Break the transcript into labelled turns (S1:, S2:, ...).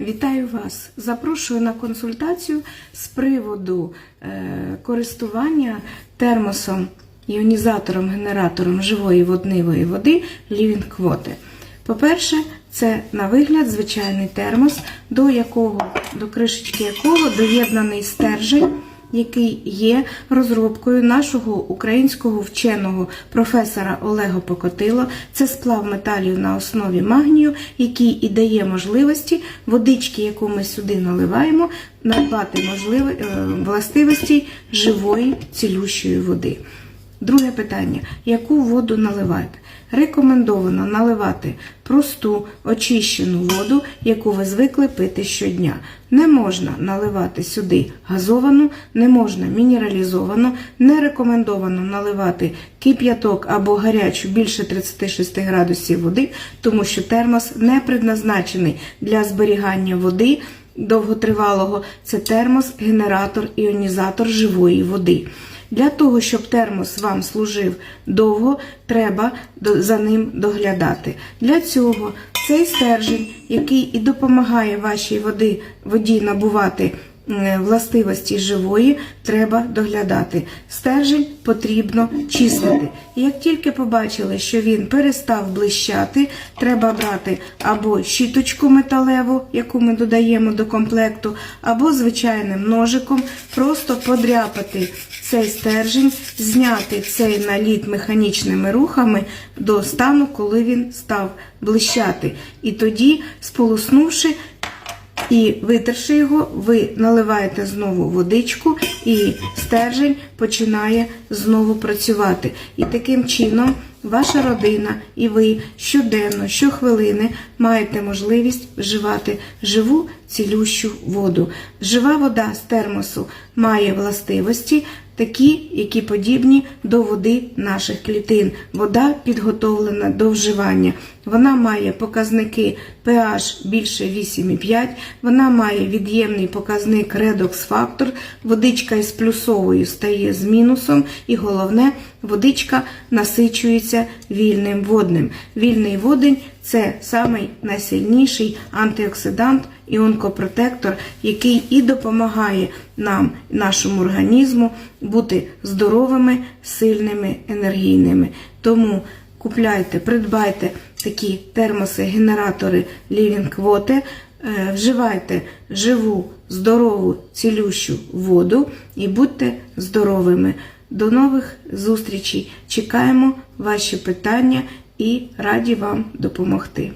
S1: Вітаю вас! Запрошую на консультацію з приводу е, користування термосом, іонізатором, генератором живої водневої води Living Quote. По-перше, це на вигляд звичайний термос, до якого, до кришечки якого доєднаний стержень, який є розробкою нашого українського вченого професора Олега Покотило. Це сплав металів на основі магнію, який і дає можливості водички, яку ми сюди наливаємо, надбати можливі, е, властивості живої цілющої води. Друге питання: яку воду наливати? Рекомендовано наливати просту очищену воду, яку ви звикли пити щодня. Не можна наливати сюди газовану, не можна мінералізовану, не рекомендовано наливати кип'яток або гарячу більше 36 градусів води, тому що термос не предназначений для зберігання води довготривалого. Це термос, генератор, іонізатор живої води. Для того, щоб термос вам служив довго, треба за ним доглядати. Для цього цей стержень, який і допомагає вашій води, воді набувати властивості живої, треба доглядати. Стержень потрібно чистити. Як тільки побачили, що він перестав блищати, треба брати або щіточку металеву, яку ми додаємо до комплекту, або звичайним ножиком просто подряпати цей стержень, зняти цей наліт механічними рухами до стану, коли він став блищати. І тоді, сполоснувши, і витерши його, ви наливаєте знову водичку, і стержень починає знову працювати. І таким чином ваша родина і ви щоденно, щохвилини маєте можливість вживати живу цілющу воду. Жива вода з термосу має властивості. Такі, які подібні до води наших клітин. Вода підготовлена до вживання. Вона має показники pH більше 8,5, вона має від'ємний показник редокс-фактор, водичка із плюсовою стає з мінусом, і головне, водичка насичується вільним водним. Вільний водень це самий найсильніший антиоксидант і онкопротектор, який і допомагає нам, нашому організму, бути здоровими, сильними, енергійними. Тому купляйте, придбайте такі термоси, генератори Living Water, е, вживайте живу, здорову, цілющу воду і будьте здоровими. До нових зустрічей. Чекаємо ваші питання і раді вам допомогти.